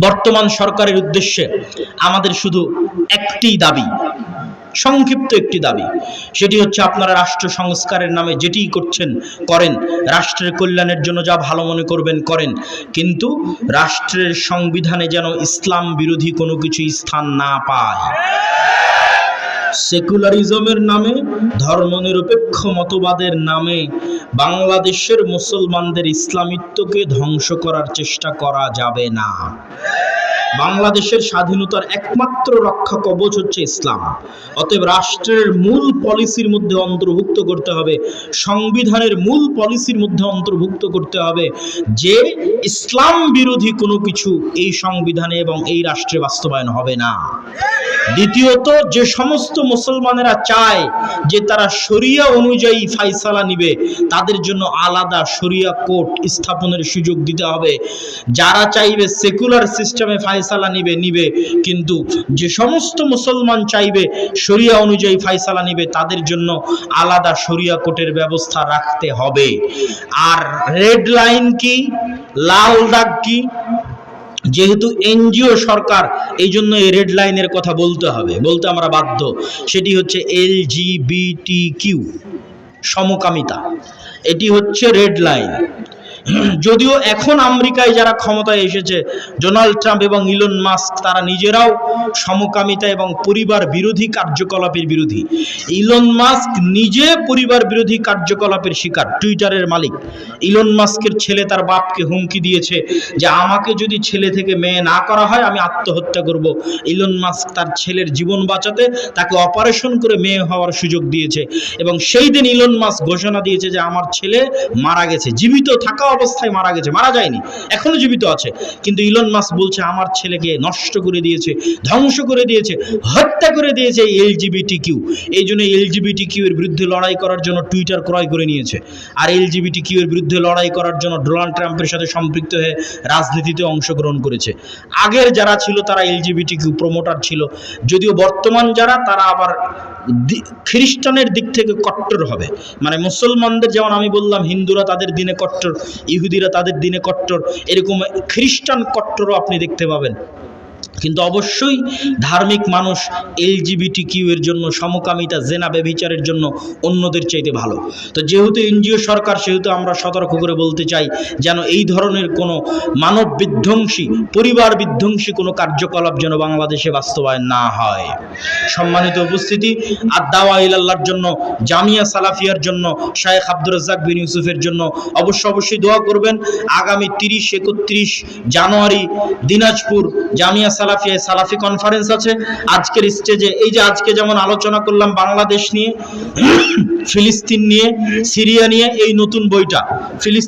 বর্তমান সরকারের উদ্দেশ্যে আমাদের শুধু একটি দাবি, সংক্ষিপ্ত একটি দাবি। সেটি হচ্ছে আপনারা রাষ্ট্র সংস্কারের নামে যেটি করছেন, করেন। রাষ্ট্রের কল্যাণের জন্য যা ভালো মনে করবেন, করেন। কিন্তু রাষ্ট্রের সংবিধানে যেন ইসলাম বিরোধী কোনো কিছু স্থান না পায়। সেকুলারিজমের নামে, ধর্মনিরপেক্ষ মতবাদের নামে বাংলাদেশের মুসলমানদের ইসলামিত্বকে ধ্বংস করার চেষ্টা করা যাবে না। বাংলাদেশের স্বাধীনতার একমাত্র রক্ষা কবচ হচ্ছে ইসলাম। অতএব রাষ্ট্রের মূল পলিসির মধ্যে অন্তর্ভুক্ত করতে হবে, সংবিধানের মূল পলিসির মধ্যে অন্তর্ভুক্ত করতে হবে যে ইসলাম বিরোধী কোনো কিছু এই সংবিধানে এবং এই রাষ্ট্রে বাস্তবায়ন হবে না। দ্বিতীয়ত, যে সমস্ত মুসলমানেরা চায় যে তারা শরিয়া অনুযায়ী ফাইসালা নিবে, তাদের জন্য আলাদা শরিয়া কোর্ট স্থাপনের সুযোগ দিতে হবে। যারা চাইবে সেকুলার সিস্টেমে ফাইসালা নিবে নিবে। কিন্তু যে সমস্ত মুসলমান চাইবে শরিয়া অনুযায়ী ফাইসালা নিবে, তাদের জন্য আলাদা শরিয়া কোর্টের ব্যবস্থা রাখতে হবে। আর রেড লাইন কি? লাল দাগ কি? যেহেতু এনজিও সরকার, এই জন্য এই রেড লাইনের কথা বলতে হবে। বলতে আমরা বাধ্য। সেটি হচ্ছে এল জি কিউ সমকামিতা। এটি হচ্ছে রেড লাইন যদিও এখন আমেরিকায় যারা ক্ষমতায় এসেছে, ডোনাল্ড ট্রাম্প এবং ইলন মাস্ক তারা নিজেরাও সমকামিতা এবং পরিবার বিরোধী কার্যকলাপের বিরোধী। ইলন মাস্ক নিজে পরিবার বিরোধী কার্যকলাপের শিকার, টুইটারের মালিক। ইলন মাস্কের ছেলে তার বাপকে হুমকি দিয়েছে যে, আমাকে যদি ছেলে থেকে মেয়ে না করা হয়, আমি আত্মহত্যা করব। ইলন মাস্ক তার ছেলের জীবন বাঁচাতে তাকে অপারেশন করে মেয়ে হওয়ার সুযোগ দিয়েছে এবং সেই দিন ইলন মাস্ক ঘোষণা দিয়েছে যে, আমার ছেলে মারা গেছে, জীবিত থাকা অবস্থায় মারা গেছে, মারা যায়নি, এখনও জীবিত আছে। কিন্তু ইলন মাস্ক বলছে, আমার ছেলেকে নষ্ট করে দিয়েছে, ধ্বংস করে দিয়েছে, হত্যা করে দিয়েছে এলজিবিটি কিউ এই জন্য এলজিবিটি কিউ এর বিরুদ্ধে লড়াই করার জন্য টুইটার ক্রয় করে নিয়েছে। আর এল এলজিবিটি কিউ এর বিরুদ্ধে লড়াই করার জন্য ডোনাল্ড ট্রাম্পের সাথে সম্পৃক্ত হয়ে রাজনীতিতে অংশগ্রহণ করেছে। আগের যারা ছিল, তারা এল এলজিবিটি কিউ প্রমোটার ছিল। যদিও বর্তমান যারা, তারা আবার খ্রিস্টানের দিক থেকে কট্টর হবে। মানে মুসলমানদের যেমন আমি বললাম, হিন্দুরা তাদের দিনে কট্টর, ইহুদিরা তাদের দিনে কট্টর, এরকম খ্রিস্টান কট্টরও আপনি দেখতে পাবেন। কিন্তু অবশ্যই ধার্মিক মানুষ এলজিবিটি কিউ এর জন্য সমকামিতা, জেনা ব্যভিচারের জন্য অন্যদের চাইতে ভালো। তো যেহেতু এনজিও সরকার, সেহেতু আমরা সতর্ক করে বলতে চাই যেন এই ধরনের কোনো মানব বিধ্বংসী, পরিবার বিধ্বংসী কোনো কার্যকলাপ যেন বাংলাদেশে বাস্তবায়ন না হয়। সম্মানিত উপস্থিতি, আর দাওয়া ইলাল্লাহর জন্য, জামিয়া সালাফিয়ার জন্য, শায়েখ আব্দুর রাজ্জাক বিন ইউসুফের জন্য অবশ্য অবশ্যই দোয়া করবেন। আগামী তিরিশ একত্রিশ জানুয়ারি দিনাজপুর জামিয়া সালাফিয়ায় সালাফি কনফারেন্স আছে। আজকের স্টেজে এই যে আজকে যেমন আলোচনা করলাম বাংলাদেশ নিয়ে, ফিলিস্তিন নিয়ে, সিরিয়া নিয়ে, এই নতুন বইটা। ফিলিস্তিন